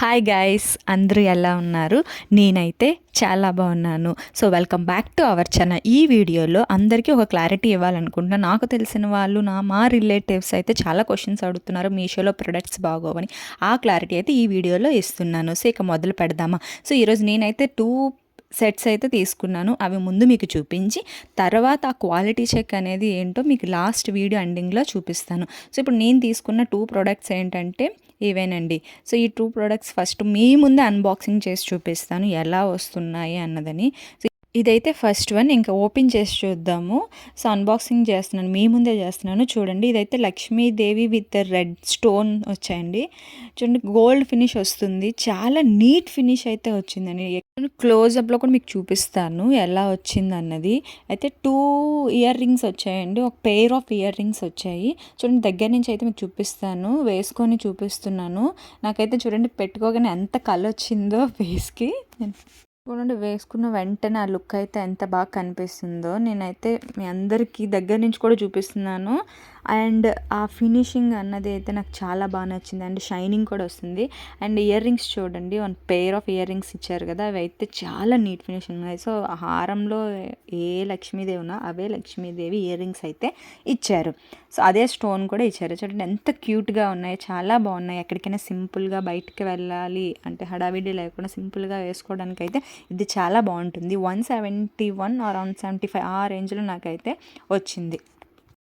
Hi guys అందరూ ఎలా ఉన్నారు? నేనైతే చాలా బాగున్నాను. So welcome back to our channel ఈ వీడియోలో అందరికీ ఒక క్లారిటీ ఇవ్వాలనుకుంటున్నా. నాకు తెలిసిన వాళ్ళు నా మా రిలేటివ్స్ అయితే చాలా క్వశ్చన్స్ అడుగుతున్నారు. మీషోలో ప్రొడక్ట్స్ బాగోవని. ఆ క్లారిటీ అయితే ఈ వీడియోలో ఇస్తున్నాను. సో ఇక మొదలు పెడదామా? సో ఈరోజు నేనైతే టూ సెట్స్ అయితే తీసుకున్నాను. అవి ముందు మీకు చూపించి తర్వాత ఆ క్వాలిటీ చెక్ అనేది ఏంటో మీకు లాస్ట్ వీడియో ఎండింగ్లో చూపిస్తాను. సో ఇప్పుడు నేను తీసుకున్న టూ ప్రోడక్ట్స్ ఏంటంటే ఇవేనండి. సో ఈ టూ ప్రోడక్ట్స్ ఫస్ట్ మీ ముందే అన్బాక్సింగ్ చేసి చూపిస్తాను. ఎలా వస్తున్నాయి అన్నదని. సో ఇదైతే ఫస్ట్ వన్. ఇంకా ఓపెన్ చేసి చూద్దాము. సో అన్బాక్సింగ్ చేస్తున్నాను. మీ ముందే చేస్తున్నాను. చూడండి ఇదైతే లక్ష్మీదేవి విత్ రెడ్ స్టోన్ వచ్చాయండి. చూడండి గోల్డ్ ఫినిష్ వస్తుంది. చాలా నీట్ ఫినిష్ అయితే వచ్చిందండి. క్లోజ్అప్లో కూడా మీకు చూపిస్తాను ఎలా వచ్చింది అన్నది. అయితే టూ ఇయర్ రింగ్స్ వచ్చాయండి. ఒక పెయిర్ ఆఫ్ ఇయర్ రింగ్స్ వచ్చాయి. చూడండి దగ్గర నుంచి అయితే మీకు చూపిస్తాను. వేసుకొని చూపిస్తున్నాను. నాకైతే చూడండి పెట్టుకోగానే ఎంత కళ వచ్చిందో ఫేస్కి చూడండి వేసుకున్న వెంటనే ఆ లుక్ అయితే ఎంత బాగా కనిపిస్తుందో. నేనైతే మీ అందరికీ దగ్గర నుంచి కూడా చూపిస్తున్నాను. అండ్ ఆ ఫినిషింగ్ అన్నది అయితే నాకు చాలా బాగా నచ్చింది. అండ్ షైనింగ్ కూడా వస్తుంది. అండ్ ఇయర్ రింగ్స్ చూడండి one pair of earrings ఇచ్చారు కదా అవి అయితే చాలా నీట్ ఫినిషింగ్ ఉన్నాయి. సో ఆ హారంలో ఏ లక్ష్మీదేవి ఉన్నా అవే లక్ష్మీదేవి ఇయర్ రింగ్స్ అయితే ఇచ్చారు. సో అదే స్టోన్ కూడా ఇచ్చారు. చూడండి ఎంత క్యూట్గా ఉన్నాయి. చాలా బాగున్నాయి. ఎక్కడికైనా సింపుల్గా బయటికి వెళ్ళాలి అంటే హడావిడి లేకుండా సింపుల్గా వేసుకోవడానికి అయితే ఇది చాలా బాగుంటుంది. One seventy one or seventy five ఆ రేంజ్లో నాకైతే వచ్చింది.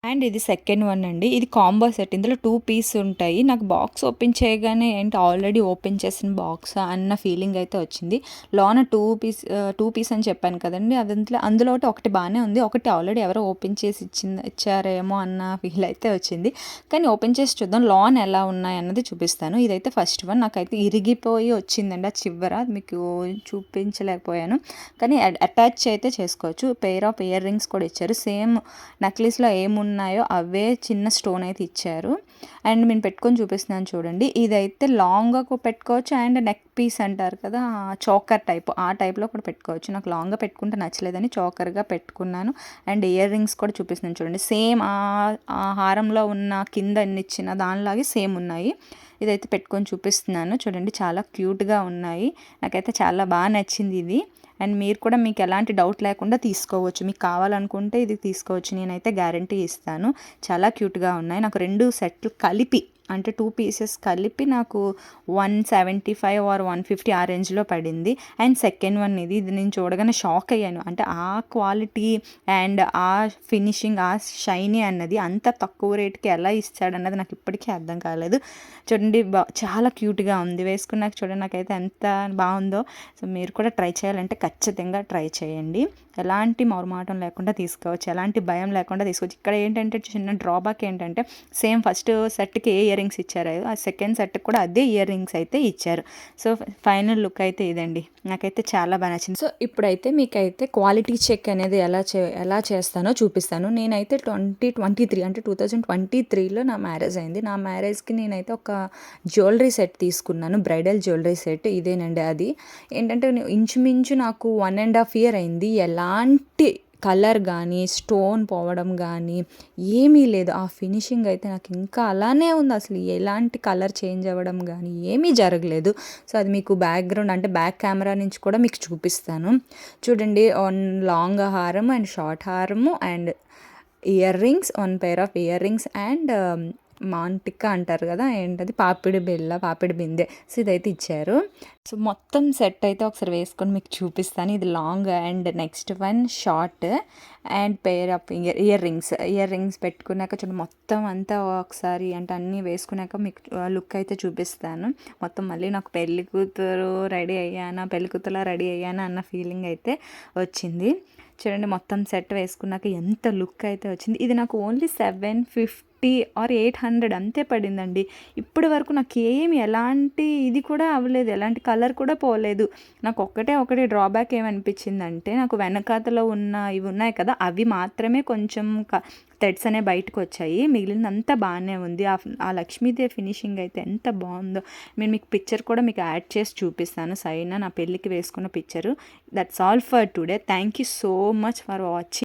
అండ్ ఇది సెకండ్ వన్ అండి. ఇది కాంబో సెట్. ఇందులో టూ పీస్ ఉంటాయి. నాకు బాక్స్ ఓపెన్ చేయగానే ఏంటి ఆల్రెడీ ఓపెన్ చేసిన బాక్స్ అన్న ఫీలింగ్ అయితే వచ్చింది. లోన టూ పీస్ టూ పీస్ అని చెప్పాను కదండి. అదంతలో అందులో ఒకటి ఒకటి బాగానే ఉంది. ఒకటి ఆల్రెడీ ఎవరో ఓపెన్ చేసి ఇచ్చింది ఇచ్చారేమో అన్న ఫీల్ అయితే వచ్చింది. కానీ ఓపెన్ చేసి చూద్దాం. లోన్ ఎలా ఉన్నాయి అన్నది చూపిస్తాను. ఇదైతే ఫస్ట్ వన్. నాకైతే ఇరిగిపోయి వచ్చిందండి ఆ చివర. మీకు చూపించలేకపోయాను. కానీ అటాచ్ అయితే చేసుకోవచ్చు. పెయిర్ ఆఫ్ ఇయర్ రింగ్స్ కూడా ఇచ్చారు. సేమ్ నెక్లెస్లో ఏమున్నా ఉన్నాయో అవే చిన్న స్టోన్ అయితే ఇచ్చారు. అండ్ నేను పెట్టుకొని చూపిస్తున్నాను చూడండి. ఇదైతే లాంగ్గా పెట్టుకోవచ్చు అండ్ నెక్ పీస్ అంటారు కదా చోకర్ టైప్. ఆ టైప్లో కూడా పెట్టుకోవచ్చు. నాకు లాంగ్గా పెట్టుకుంటే నచ్చలేదని చోకర్గా పెట్టుకున్నాను. అండ్ ఇయర్ రింగ్స్ కూడా చూపిస్తున్నాను చూడండి. సేమ్ ఆ హారంలో ఉన్న కింద ఇచ్చిన దానిలాగే సేమ్ ఉన్నాయి. ఇదైతే పెట్టుకొని చూపిస్తున్నాను. చూడండి చాలా క్యూట్గా ఉన్నాయి. నాకైతే చాలా బాగా నచ్చింది ఇది. అండ్ మీరు కూడా మీకు ఎలాంటి డౌట్ లేకుండా తీసుకోవచ్చు. మీకు కావాలనుకుంటే ఇది తీసుకోవచ్చు. నేనైతే గ్యారంటీ ఇస్తాను. చాలా క్యూట్గా ఉన్నాయి. నాకు రెండు సెట్లు కలిపి అంటే టూ పీసెస్ కలిపి నాకు one seventy five or one fifty ఆ రేంజ్లో పడింది. అండ్ సెకండ్ వన్ ఇది ఇది నేను చూడగానే షాక్ అయ్యాను. అంటే ఆ క్వాలిటీ అండ్ ఆ ఫినిషింగ్ ఆ షైనీ అన్నది అంత తక్కువ రేట్కి ఎలా ఇస్తాడన్నది నాకు ఇప్పటికీ అర్థం కాలేదు. చూడండి బా చాలా క్యూట్గా ఉంది. వేసుకున్నాక చూడండి నాకైతే ఎంత బాగుందో. సో మీరు కూడా ట్రై చేయాలంటే ఖచ్చితంగా ట్రై చేయండి. ఎలాంటి మొరమాటం లేకుండా తీసుకోవచ్చు. ఎలాంటి భయం లేకుండా తీసుకోవచ్చు. ఇక్కడ ఏంటంటే చిన్న డ్రాబ్యాక్ ఏంటంటే సేమ్ ఫస్ట్ సెట్కి ఏ ఇయర్ రింగ్స్ ఇచ్చారు. ఆ సెకండ్ సెట్కి కూడా అదే ఇయర్ రింగ్స్ అయితే ఇచ్చారు. సో ఫైనల్ లుక్ అయితే ఇదండి. నాకైతే చాలా బాగా నచ్చింది. సో ఇప్పుడైతే మీకైతే క్వాలిటీ చెక్ అనేది ఎలా చే ఎలా చేస్తానో చూపిస్తాను. నేనైతే ట్వంటీ ట్వంటీ త్రీ అంటే టూ థౌజండ్ ట్వంటీ త్రీలో నా మ్యారేజ్ అయింది. నా మ్యారేజ్కి నేనైతే ఒక జ్యువెలరీ సెట్ తీసుకున్నాను. బ్రైడల్ జ్యువెలరీ సెట్ ఇదేనండి అది. ఏంటంటే ఇంచుమించు నాకు వన్ అండ్ హాఫ్ ఇయర్ అయింది. ఎలాంటి కలర్ కానీ స్టోన్ పోవడం కానీ ఏమీ లేదు. ఆ ఫినిషింగ్ అయితే నాకు ఇంకా అలానే ఉంది. అసలు ఎలాంటి కలర్ చేంజ్ అవ్వడం కానీ ఏమీ జరగలేదు. సో అది మీకు బ్యాక్గ్రౌండ్ అంటే బ్యాక్ కెమెరా నుంచి కూడా మీకు చూపిస్తాను. చూడండి వన్ లాంగ్ హారం అండ్ షార్ట్ హారము and earrings one pair of earrings and మాంటిక్క అంటారు కదా ఏంటది? పాపిడి బిళ్ళ పాపిడి బిందె. సో ఇదైతే ఇచ్చారు. సో మొత్తం సెట్ అయితే ఒకసారి వేసుకొని మీకు చూపిస్తాను. ఇది long and next one short and pair of ear earrings. Earrings పెట్టుకున్నాక చూడండి మొత్తం అంతా ఒకసారి అంటే అన్నీ వేసుకున్నాక మీకు లుక్ అయితే చూపిస్తాను. మొత్తం మళ్ళీ నాకు పెళ్ళి కూతురు రెడీ అయ్యానా పెళ్ళి కూతురులా రెడీ అయ్యానా అన్న ఫీలింగ్ అయితే వచ్చింది. చూడండి మొత్తం సెట్ వేసుకున్నాక ఎంత లుక్ అయితే వచ్చింది. ఇది నాకు only seven fifty fifty or eight hundred అంతే పడిందండి. ఇప్పటి వరకు నాకు ఏమి ఎలాంటి ఇది కూడా అవ్వలేదు ఎలాంటి కలర్ కూడా పోలేదు. నాకు ఒక్కటే ఒకటి డ్రాబ్యాక్ ఏమనిపించిందంటే నాకు వెనకాతలో ఉన్న ఇవి ఉన్నాయి కదా అవి మాత్రమే కొంచెం థ్రెడ్స్ అనే బయటకు వచ్చాయి. మిగిలినంతా బాగానే ఉంది. ఆ లక్ష్మీదేవి ఫినిషింగ్ అయితే ఎంత బాగుందో. నేను మీకు పిక్చర్ కూడా మీకు యాడ్ చేసి చూపిస్తాను. సైనా నా పెళ్ళికి వేసుకున్న picture. That's all for today. Thank you so much for watching